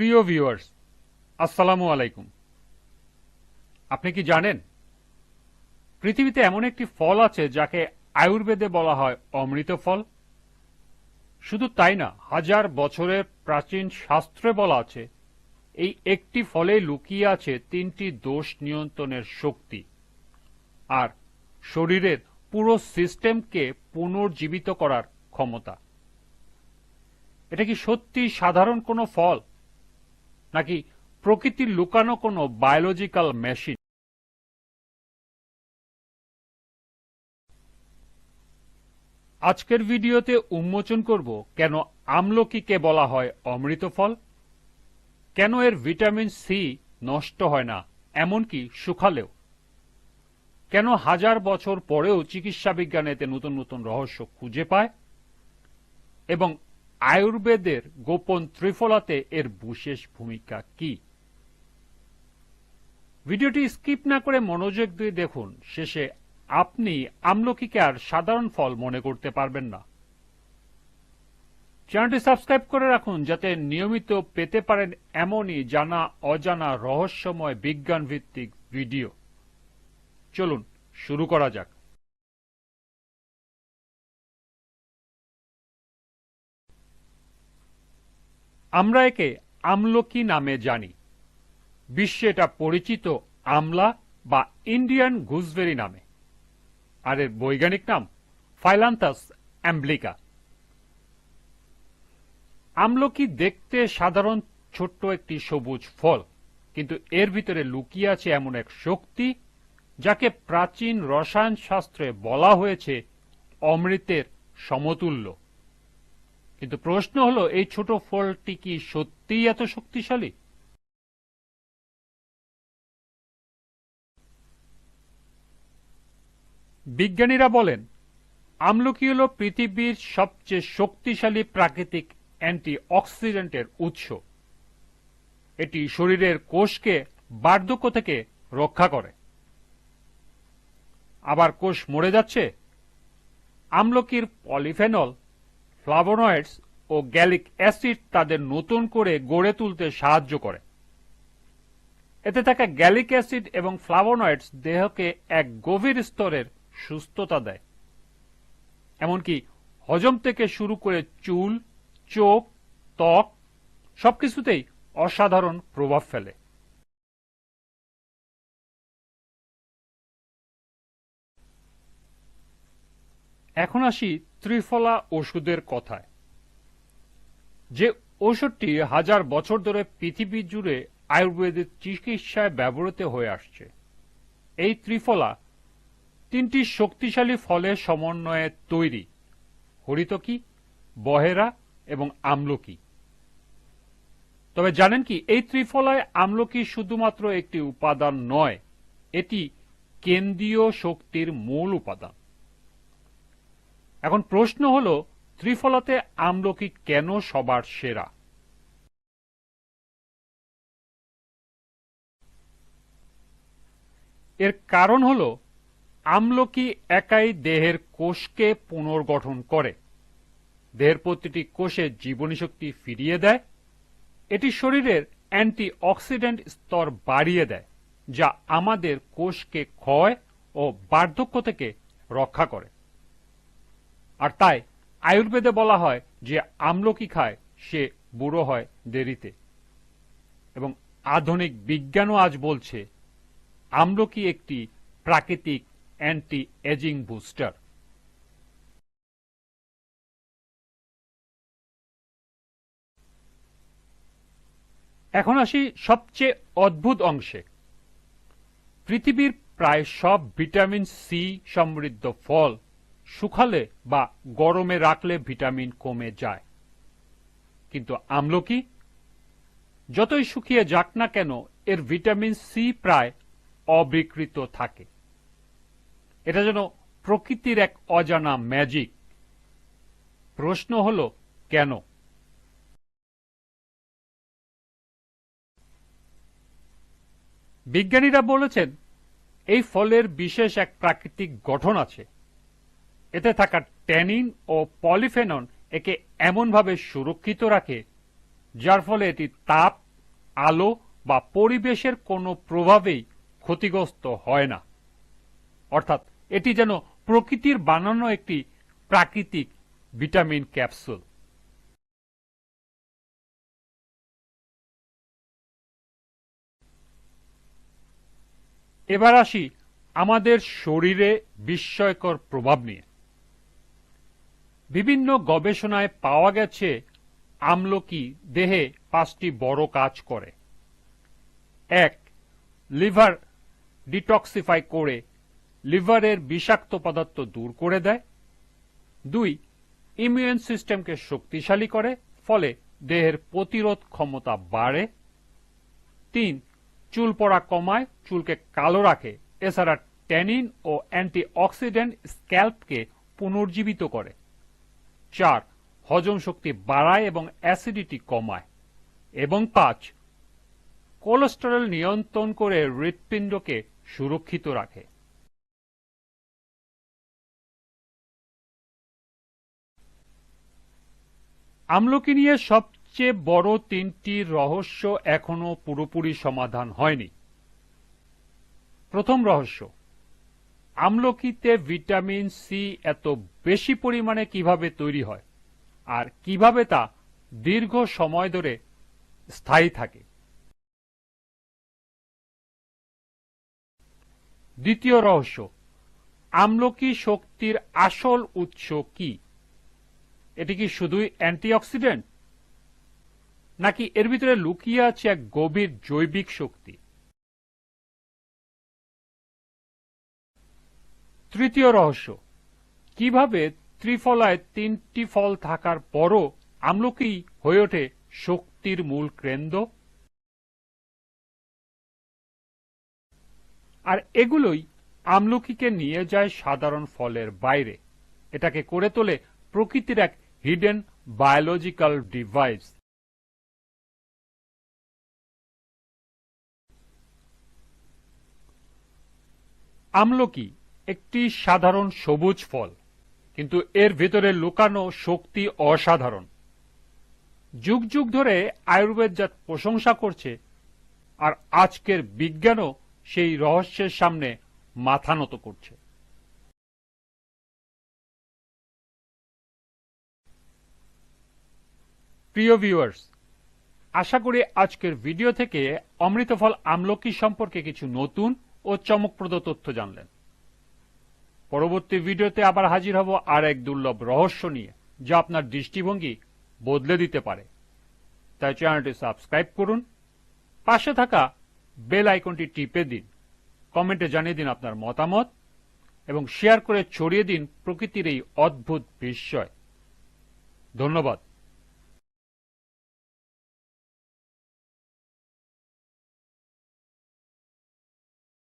প্রিয় ভিউয়ার্স, আসসালামু আলাইকুম। আপনি কি জানেন, পৃথিবীতে এমন একটি ফল আছে যাকে আয়ুর্বেদে বলা হয় অমৃত ফল? শুধু তাই না, হাজার বছরের প্রাচীন শাস্ত্রে বলা আছে, এই একটি ফলে লুকিয়ে আছে তিনটি দোষ নিয়ন্ত্রণের শক্তি। আর শরীরের পুরো সিস্টেমকে পুনর্জীবিত করার ক্ষমতা। এটা কি সত্যি সাধারণ কোনো ফল? নাকি প্রকৃতির লুকানো কোনো বায়োলজিক্যাল মেশিন আজকের ভিডিওতে উন্মোচন করব কেন আমলকিকে বলা হয় অমৃত ফল? কেন এর ভিটামিন সি নষ্ট হয় না, এমনকি শুকালেও? কেন হাজার বছর পরেও চিকিৎসা বিজ্ঞান এতে নতুন নতুন রহস্য খুঁজে পায়? এবং আয়ুর্বেদের গোপন ত্রিফলাতে এর বিশেষ ভূমিকা কি? ভিডিওটি স্কিপ না করে মনোযোগ দিয়ে দেখুন। শেষে আপনি আমলকিকে আর সাধারণ ফল মনে করতে পারবেন না। চ্যানেলটি সাবস্ক্রাইব করে রাখুন যাতে নিয়মিত পেতে পারেন এমনই জানা অজানা রহস্যময় বিজ্ঞান ভিত্তিক ভিডিও। চলুন, শুরু করা যাক। আমরা একে আমলকি নামে জানি। বিশ্বে এটা পরিচিত আমলা বা ইন্ডিয়ান গুজবেরি নামে। আর এর বৈজ্ঞানিক নাম ফাইলান্থাস অ্যাম্বলিকা। আমলকি দেখতে সাধারণ ছোট্ট একটি সবুজ ফল, কিন্তু এর ভিতরে লুকিয়ে আছে এমন এক শক্তি যাকে প্রাচীন রসায়ন শাস্ত্রে বলা হয়েছে অমৃতের সমতুল্য। কিন্তু প্রশ্ন হলো, এই ছোট ফলটি কি সত্যিই এত শক্তিশালী? বিজ্ঞানীরা বলেন আমলকি হল পৃথিবীর সবচেয়ে শক্তিশালী প্রাকৃতিক অ্যান্টি অক্সিডেন্টের উৎস। এটি শরীরের কোষকে বার্ধক্য থেকে রক্ষা করে। আবার কোষ মরে যাচ্ছে। আমলকির পলিফেনল ফ্লাভোনয়েডস ও গ্যালিক অ্যাসিড তাদের নতুন করে গড়ে তুলতে সাহায্য করে। এতে থাকা গ্যালিক অ্যাসিড এবং ফ্লাভোনয়েডস দেহকে এক গভীর স্তরের সুস্থতা দেয়। এমনকি হজম থেকে শুরু করে চুল, চোখ, ত্বক সবকিছুতেই অসাধারণ প্রভাব ফেলে। এখন আসি ত্রিফলা ওষুধের কথায়। যে ওষুধটি হাজার বছর ধরে পৃথিবী জুড়ে আয়ুর্বেদের চিকিৎসায় ব্যবহৃত হয়ে আসছে। এই ত্রিফলা তিনটি শক্তিশালী ফলের সমন্বয়ে তৈরি। হরিতকি বহেরা এবং আমলকি। তবে জানেন কি, এই ত্রিফলায় আমলকি শুধুমাত্র একটি উপাদান নয়, এটি কেন্দ্রীয় শক্তির মূল উপাদান। এখন প্রশ্ন হল, ত্রিফলাতে আমলকি কেন সবার সেরা? এর কারণ হল, আমলকি একাই দেহের কোষকে পুনর্গঠন করে। দেহের প্রতিটি কোষে জীবনী শক্তি ফিরিয়ে দেয়। এটি শরীরের অ্যান্টি অক্সিডেন্ট স্তর বাড়িয়ে দেয়, যা আমাদের কোষকে ক্ষয় ও বার্ধক্য থেকে রক্ষা করে। আর তাই আয়ুর্বেদে বলা হয় যে আমলকি খায়, সে বুড়ো হয় দেরিতে। এবং আধুনিক বিজ্ঞানও আজ বলছে, আমলকি একটি প্রাকৃতিক অ্যান্টি এজিং বুস্টার। এখন আসি সবচেয়ে অদ্ভুত অংশে। পৃথিবীর প্রায় সব ভিটামিন সি সমৃদ্ধ ফল শুকালে বা গরমে রাখলে ভিটামিন কমে যায়। কিন্তু আমলকি যতই শুকিয়ে যাক না কেন, এর ভিটামিন সি প্রায় অবিকৃত থাকে। এটা যেন প্রকৃতির এক অজানা ম্যাজিক। প্রশ্ন হল, কেন? বিজ্ঞানীরা বলেছেন, এই ফলের বিশেষ এক প্রাকৃতিক গঠন আছে। এতে থাকা ট্যানিন ও পলিফেনন একে এমনভাবে সুরক্ষিত রাখে, যার ফলে এটি তাপ, আলো বা পরিবেশের কোনো প্রভাবেই ক্ষতিগ্রস্ত হয় না। অর্থাৎ এটি যেন প্রকৃতির বানানো একটি প্রাকৃতিক ভিটামিন ক্যাপসুল। এবার আসি আমাদের শরীরে বিস্ময়কর প্রভাব নিয়ে। বিভিন্ন গবেষণায় পাওয়া গেছে আমলকি দেহে পাঁচটি বড় কাজ করে। এক, লিভার ডিটক্সিফাই করে লিভারের বিষাক্ত পদার্থ দূর করে দেয়। দুই, ইমিউন সিস্টেমকে শক্তিশালী করে, ফলে দেহের প্রতিরোধ ক্ষমতা বাড়ে। তিন, চুল পড়া কমায়, চুলকে কালো রাখে, এছাড়া ট্যানিন ও অ্যান্টিঅক্সিডেন্ট স্ক্যাল্পকে পুনর্জীবিত করে। চার, হজম শক্তি বাড়ায় এবং অ্যাসিডিটি কমায়। এবং পাঁচ কোলেস্টেরল নিয়ন্ত্রণ করে হৃৎপিণ্ডকে সুরক্ষিত রাখে। আমলকি নিয়ে সবচেয়ে বড় তিনটি রহস্য এখনও পুরোপুরি সমাধান হয়নি। প্রথম রহস্য আমলকিতে ভিটামিন সি এত বেশি পরিমাণে কীভাবে তৈরি হয় আর কীভাবে তা দীর্ঘ সময় ধরে স্থায়ী থাকে? দ্বিতীয় রহস্য, আমলকি শক্তির আসল উৎস কি? এটি কি শুধুই অ্যান্টিঅক্সিডেন্ট নাকি এর ভিতরে লুকিয়ে আছে এক গভীর জৈবিক শক্তি? তৃতীয় রহস্য। কীভাবে ত্রিফলায় তিনটি ফল থাকার পরও আমলকি হয়ে ওঠে শক্তির মূল কেন্দ্র? আর এগুলোই আমলকিকে নিয়ে যায় সাধারণ ফলের বাইরে। এটাকে করে তোলে প্রকৃতির এক হিডেন বায়োলজিক্যাল ডিভাইস আমলকি একটি সাধারণ সবুজ ফল, কিন্তু এর ভেতরে লুকানো শক্তি অসাধারণ। যুগ যুগ ধরে আয়ুর্বেদ যা প্রশংসা করছে, আর আজকের বিজ্ঞানও সেই রহস্যের সামনে মাথা নত করছে। প্রিয় ভিউয়ার্স, আশা করি আজকের ভিডিও থেকে অমৃতফল আমলকি সম্পর্কে কিছু নতুন ও চমকপ্রদ তথ্য জানলেন। পরবর্তী ভিডিওতে আবার হাজির হব আর এক দুর্লভ রহস্য নিয়ে, যা আপনার দৃষ্টিভঙ্গি বদলে দিতে পারে। তাই চ্যানেলটি সাবস্ক্রাইব করুন, পাশে থাকা বেল আইকনটি টিপে দিন, কমেন্টে জানিয়ে দিন আপনার মতামত, এবং শেয়ার করে ছড়িয়ে দিন প্রকৃতির এই অদ্ভুত বিস্ময়। ধন্যবাদ।